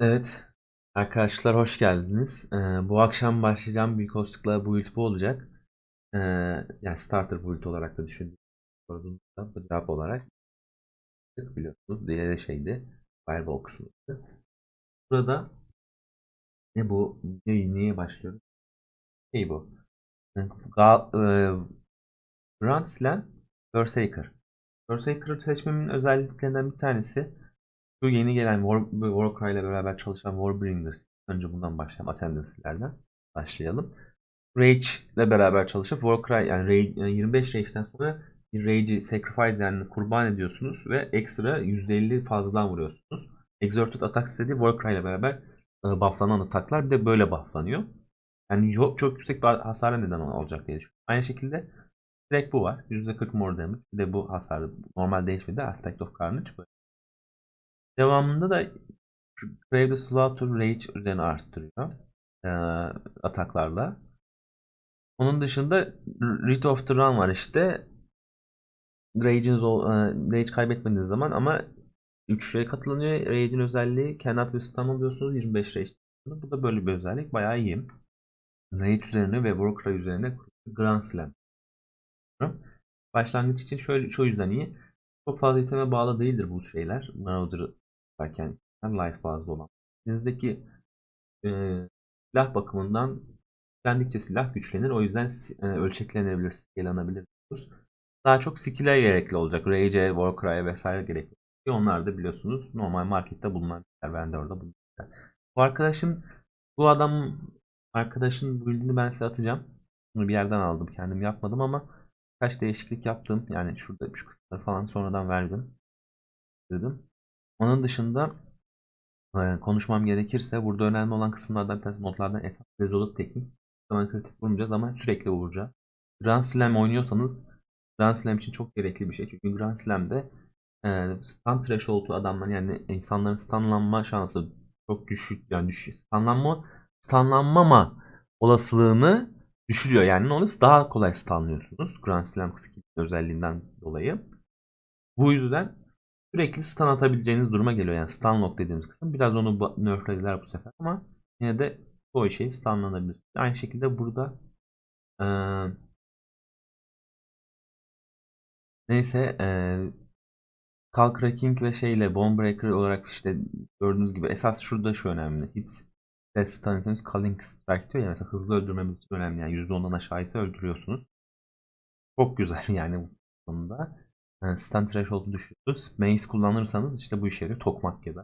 Evet. Arkadaşlar hoş geldiniz. Ee, bu akşam başlayacağım büyük olasılıkla build bu olacak. Ee, yani starter build olarak da düşündüm. Sorduğunuzda bu cevap olarak. Biliyorsunuz diğeri de şeydi. Fireball kısmıydı. Burada ne bu? Ne, niye başlıyoruz? Şey bu. Ga, e, Grand Slam Berserker. Berserker'ı seçmemin özelliklerinden bir tanesi şu yeni gelen War, Warcry ile beraber çalışan Warbringers. Önce bundan başlayalım. Ascendancy'lerden başlayalım. Rage ile beraber çalışıp Warcry yani Rage, yani 25 Rage'den sonra bir Rage'i sacrifice yani kurban ediyorsunuz ve ekstra %50 fazladan vuruyorsunuz. Exerted Attack istediği Warcry ile beraber e, bufflanan ataklar bir de böyle bufflanıyor. Yani çok, çok yüksek bir hasara neden olacak diye düşünüyorum. Aynı şekilde direkt bu var. %40 more damage. Bir de bu hasarı normal değişmedi. Aspect of Carnage böyle. Devamında da Brave the Slaughter Rage üzerine arttırıyor. E, ataklarla. Onun dışında Rite of the Run var işte. Rage'iniz e, Rage kaybetmediğiniz zaman ama 3'e katılınıyor. Rage'in özelliği cannot stun oluyorsunuz 25 Rage. Bu da böyle bir özellik. Bayağı iyi. Rage üzerine ve Warcry üzerine Grand Slam. Başlangıç için şöyle şu yüzden iyi. Çok fazla iteme bağlı değildir bu şeyler. Marauder yaparken life bazlı olan. Elinizdeki e, silah bakımından güçlendikçe silah güçlenir. O yüzden e, ölçeklenebilir, skillenebilir. Daha çok skill'e gerekli olacak. Rage'e, Warcry'e vesaire gerekli. Onlar da biliyorsunuz normal markette bulunan Ben de orada bulunuyor. Bu arkadaşın bu adam arkadaşın build'ini ben size atacağım. Bunu bir yerden aldım. Kendim yapmadım ama kaç değişiklik yaptım. Yani şurada şu kısımları falan sonradan verdim. Dedim. Onun dışında e, konuşmam gerekirse burada önemli olan kısımlardan bir tanesi notlardan esas rezolut teknik. Zaman kritik vurmayacağız ama sürekli vuracağız. Grand Slam oynuyorsanız Grand Slam için çok gerekli bir şey. Çünkü Grand Slam'de e, stun threshold'u adamların yani insanların stunlanma şansı çok düşük yani düşük. Stunlanma stunlanmama olasılığını düşürüyor. Yani ne oluyor? Daha kolay stunlıyorsunuz. Grand Slam skill özelliğinden dolayı. Bu yüzden sürekli stun atabileceğiniz duruma geliyor. Yani stun lock dediğimiz kısım. Biraz onu nerflediler bu sefer ama yine de çoğu şey stunlanabilir. Aynı şekilde burada ee, neyse ee, Skull Cracking ve şeyle Bomb Breaker olarak işte gördüğünüz gibi esas şurada şu önemli. Hits Death Stun items Culling Strike diyor ya mesela hızlı öldürmemiz için önemli. Yani %10'dan aşağı ise öldürüyorsunuz. Çok güzel yani bu konuda. Yani stun threshold'u düşürüyoruz. Mace kullanırsanız işte bu işe yarıyor. Tokmak gibi.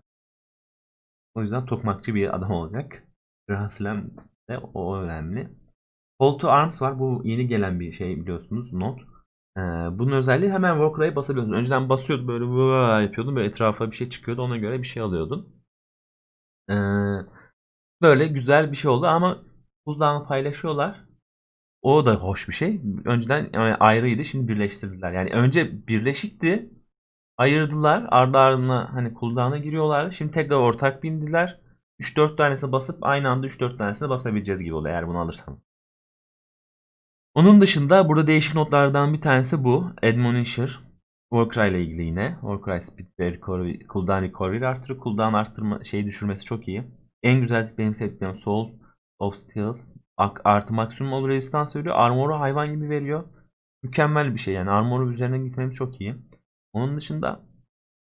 O yüzden tokmakçı bir adam olacak. Rahaslem de o önemli. Call to Arms var. Bu yeni gelen bir şey biliyorsunuz. Not. Ee, bunun özelliği hemen Warcry'e basabiliyorsunuz. Önceden basıyordu böyle vaa yapıyordun. Böyle etrafa bir şey çıkıyordu. Ona göre bir şey alıyordun. Ee, böyle güzel bir şey oldu ama cooldown'ı paylaşıyorlar. O da hoş bir şey. Önceden ayrıydı. Şimdi birleştirdiler. Yani önce birleşikti. Ayırdılar. Ardı ardına hani cooldown'a giriyorlardı. Şimdi tekrar ortak bindiler. 3-4 tanesine basıp aynı anda 3-4 tanesine basabileceğiz gibi oluyor eğer bunu alırsanız. Onun dışında burada değişik notlardan bir tanesi bu. Admonisher. Warcry ile ilgili yine. Warcry speed ve recovery, cooldown recovery artırıyor. Cooldown arttırma şeyi düşürmesi çok iyi. En güzel benim sevdiklerim Soul of Steel. Artı maksimum olur rezistans veriyor. Armor'u hayvan gibi veriyor. Mükemmel bir şey yani. Armor'u üzerine gitmemiz çok iyi. Onun dışında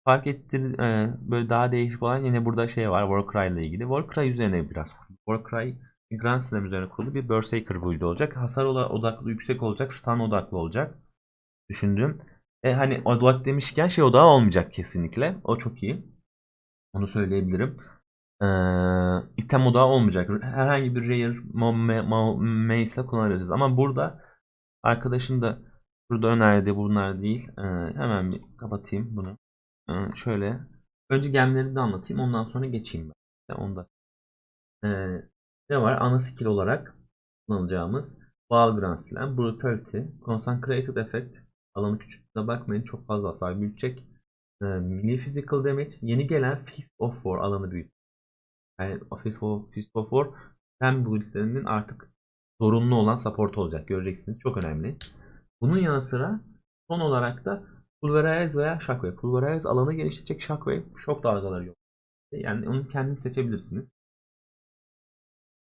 fark ettir e, böyle daha değişik olan yine burada şey var Warcry ile ilgili. Warcry üzerine biraz Warcry Grand Slam üzerine kurulu bir Berserker build olacak. Hasar odaklı yüksek olacak. Stun odaklı olacak. Düşündüğüm. E, hani odak demişken şey odağı olmayacak kesinlikle. O çok iyi. Onu söyleyebilirim. Ee, item odağı olmayacak. Herhangi bir rare mace kullanabiliriz. Ama burada arkadaşın da burada önerdiği bunlar değil. Ee, hemen bir kapatayım bunu. Ee, şöyle. Önce gemleri de anlatayım. Ondan sonra geçeyim ben. İşte onda. Ee, ne var? Ana skill olarak kullanacağımız Ball Grand Slam, Brutality, Concentrated Effect. Alanı küçülttüğüne bakmayın. Çok fazla hasar büyütecek. Ee, mini Physical Damage. Yeni gelen Fist of War alanı büyütecek. Yani Fist of, Fist of War hem build'lerinin artık zorunlu olan support olacak. Göreceksiniz. Çok önemli. Bunun yanı sıra son olarak da Pulverize veya Shockwave. Pulverize alanı genişletecek Shockwave şok dalgaları yok. Yani onu kendiniz seçebilirsiniz.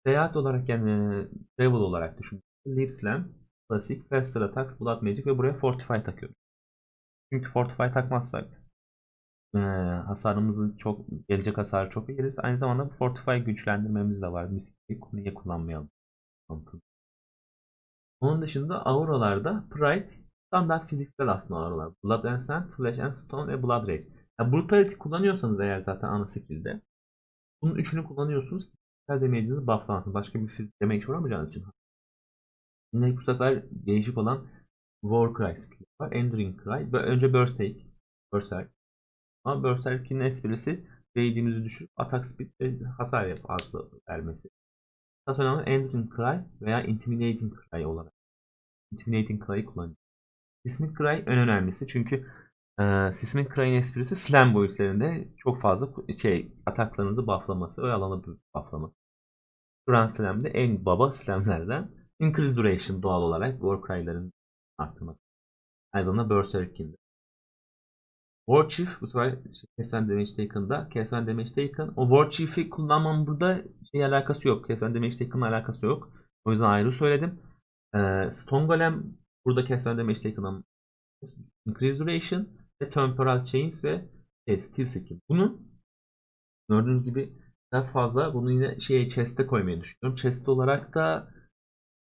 Seyahat olarak yani travel olarak düşünün. Leaf Slam, Classic, Faster Attacks, Blood Magic ve buraya Fortify takıyoruz. Çünkü Fortify takmazsak eee, hasarımızı çok gelecek hasarı çok yeriz. Aynı zamanda Fortify güçlendirmemiz de var. Mis gibi niye kullanmayalım? Onun dışında auralarda Pride standart fiziksel aslında auralar. Blood and Sand, Flesh and Stone ve Blood Rage. Yani Brutality kullanıyorsanız eğer zaten ana skill'de bunun üçünü kullanıyorsunuz fiziksel damage'inizi bufflansın. Başka bir fizik damage vuramayacağınız için. Yine bu sefer değişik olan War Cry skill var. Enduring Cry. Önce Berserk. Berserk. Ama Berserk'in esprisi rage'inizi düşürüp attack speed ve hasar yap fazla vermesi. Daha sonra Enduring Cry veya Intimidating Cry olarak. Intimidating Cry'ı kullanacağız. Seismic Cry en önemlisi çünkü e, Seismic Cry'ın esprisi slam boyutlarında çok fazla şey ataklarınızı bufflaması ve alanı bufflaması. Grand Slam de en baba slamlerden. Increase Duration doğal olarak War Cry'ların arttırmak. Aynı zamanda Berserk'in. War Chief bu sefer kesen damage taken'da. Kesen damage taken. O War Chief'i kullanmam burada şey alakası yok. Kesen damage taken'la alakası yok. O yüzden ayrı söyledim. Ee, Stone Golem burada kesen damage taken'dan Increase Duration ve Temporal Chains ve şey, Steel Skill. Bunu gördüğünüz gibi biraz fazla bunu yine şeye chest'e koymayı düşünüyorum. Chest olarak da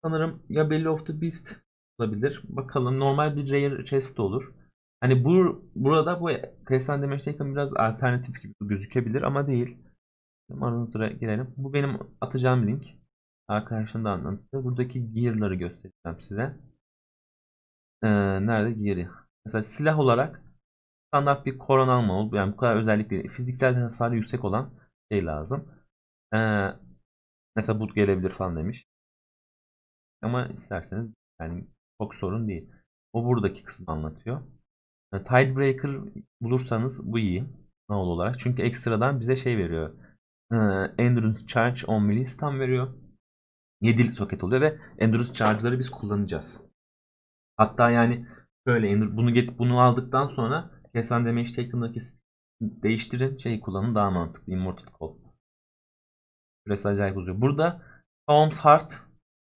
sanırım ya Belly of the Beast olabilir. Bakalım normal bir rare chest olur. Hani bu burada bu Damage Taken biraz alternatif gibi gözükebilir ama değil. Arunut'a girelim. Bu benim atacağım link. Arkadaşım da anlattı. Buradaki gear'ları göstereceğim size. Ee, nerede gear'i? Mesela silah olarak standart bir koron alma ol. Yani bu kadar özellikle fiziksel hasarı yüksek olan şey lazım. Ee, mesela bu gelebilir falan demiş. Ama isterseniz yani çok sorun değil. O buradaki kısmı anlatıyor. E, Tidebreaker bulursanız bu iyi. Nal olarak. Çünkü ekstradan bize şey veriyor. Ee, Endurance Charge 10 milli stun veriyor. 7'lik soket oluyor ve Endurance Charge'ları biz kullanacağız. Hatta yani şöyle bunu get bunu aldıktan sonra Kesen Damage Taken'daki değiştirin şey kullanın daha mantıklı. Immortal Call. Süresi acayip uzuyor. Burada Holmes Heart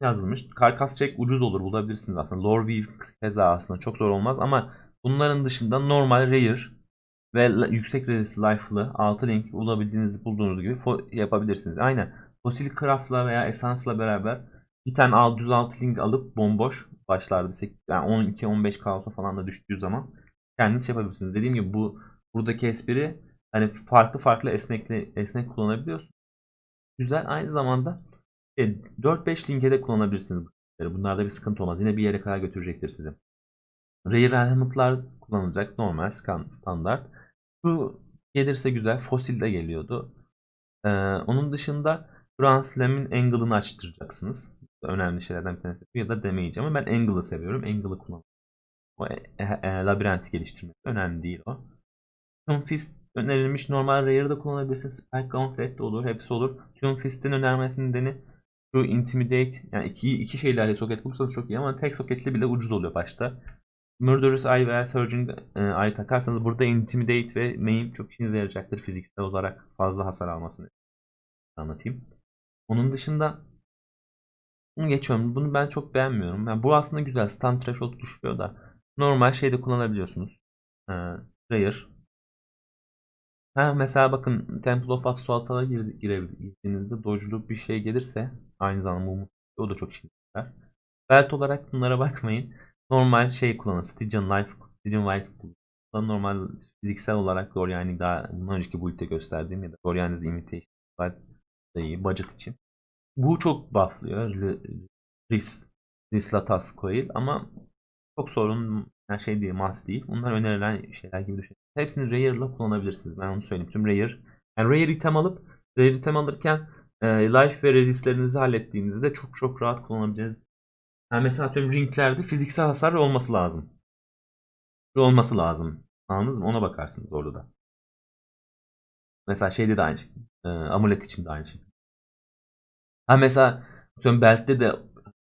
yazılmış. Karkas check ucuz olur bulabilirsiniz aslında. Lore Weave keza aslında çok zor olmaz ama bunların dışında normal rare ve yüksek resist life'lı 6 link bulabildiğiniz bulduğunuz gibi yapabilirsiniz. Aynen. Fosil Craft'la veya Essence'la beraber bir tane 606 link alıp bomboş başlarda yani 12-15 kaosa falan da düştüğü zaman kendiniz yapabilirsiniz. Dediğim gibi bu buradaki espri hani farklı farklı esnekli esnek kullanabiliyorsunuz. Güzel aynı zamanda 4-5 linke de kullanabilirsiniz. Bunlarda bir sıkıntı olmaz. Yine bir yere kadar götürecektir sizi. Rare kullanılacak. Normal standart. Bu gelirse güzel. Fosil de geliyordu. Ee, onun dışında Grand Slam'in angle'ını açtıracaksınız. Önemli şeylerden bir tanesi. Ya da damage ama ben angle'ı seviyorum. Angle'ı kullanıyorum. O e, e, e, labirenti geliştirmek önemli değil o. Tomb Fist önerilmiş. Normal Rare'ı da kullanabilirsiniz. Spike Gauntlet de olur. Hepsi olur. Tomb Fist'in önermesinin nedeni şu Intimidate yani iki, iki şeylerle soket bulursanız çok iyi ama tek soketli bile ucuz oluyor başta. Murderous Eye veya Surging e, Eye takarsanız burada Intimidate ve Maim çok işinize yarayacaktır fiziksel olarak fazla hasar almasını anlatayım. Onun dışında bunu geçiyorum. Bunu ben çok beğenmiyorum. Yani bu aslında güzel. Stun threshold düşüyor da. Normal şeyde kullanabiliyorsunuz. Ee. Ha, mesela bakın Temple of Assault'a girdiğinizde dodge'lu bir şey gelirse aynı zamanda o da çok işinize yarar. Belt olarak bunlara bakmayın. Normal şey kullanın. Stygian Life, Stygian White kullanın. Normal fiziksel olarak Dorian'i daha bundan önceki build'de gösterdiğim ya da Dorian's Imitation iyi budget için. Bu çok bufflıyor. Risk, Risla Task Coil ama çok sorun yani şey değil, mas değil. Bunlar önerilen şeyler gibi düşünün. Hepsini Rare'la kullanabilirsiniz. Ben onu söyleyeyim. Tüm Rare. Yani Rare item alıp Rare item alırken e, life ve resistlerinizi hallettiğinizde çok çok rahat kullanabileceğiniz. Yani mesela tüm ringlerde fiziksel hasar olması lazım. Olması lazım. Anladınız mı? Ona bakarsınız orada da. Mesela şeyde de aynı şey. E, amulet için de aynı şey. Ha mesela tüm belt'te de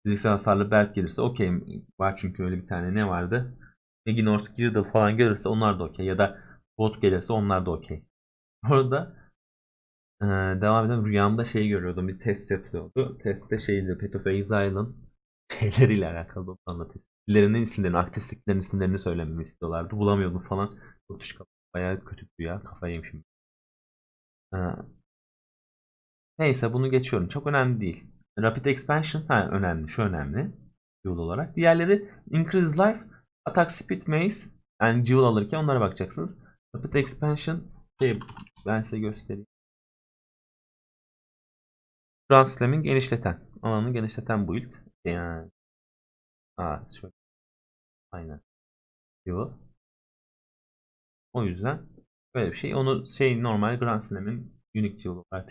fiziksel hasarlı belt gelirse okey var çünkü öyle bir tane ne vardı? Ignores Girdle falan gelirse onlar da okey ya da bot gelirse onlar da okey. Orada Ee, devam edelim. Rüyamda şey görüyordum. Bir test yapılıyordu. Testte şeydi. Path of Exile'ın şeyleriyle alakalı onu anlatayım. Skill'lerinin isimlerini, aktif skill'lerin isimlerini söylememi istiyorlardı. Bulamıyordum falan. Düş Bayağı kötü bir rüya. Kafayı yemişim. Ee, neyse bunu geçiyorum. Çok önemli değil. Rapid Expansion ha, önemli. Şu önemli. Jewel olarak. Diğerleri Increase Life, Attack Speed, Mace yani Jewel alırken onlara bakacaksınız. Rapid Expansion şey, ben size göstereyim. Grand Slam'in genişleten. Alanını genişleten build. Yani. Aa, şöyle. Aynen. Jewel. O yüzden böyle bir şey. Onu şey normal Grand Slam'in Unique Jewel olarak.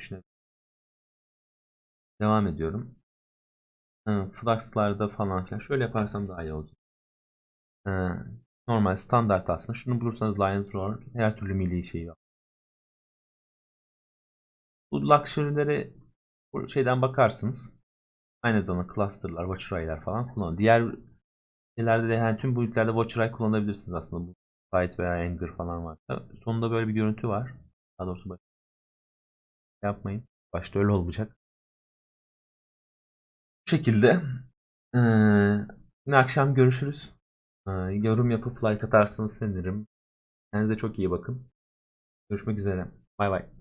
Devam ediyorum. Hı, Flux'larda falan filan. Şöyle yaparsam daha iyi olacak. Hı, normal standart aslında. Şunu bulursanız Lion's Roar her türlü milli şeyi var. Bu luxury'lere şeyden bakarsınız. Aynı zamanda cluster'lar, watcher'lar falan kullanın. Diğer şeylerde de yani tüm boyutlarda watcher kullanabilirsiniz aslında. Bu Fight veya Anger falan varsa. Sonunda böyle bir görüntü var. Daha doğrusu baş... yapmayın. Başta öyle olmayacak. Bu şekilde ee, yine akşam görüşürüz. Ee, yorum yapıp like atarsanız sevinirim. Kendinize çok iyi bakın. Görüşmek üzere. Bay bay.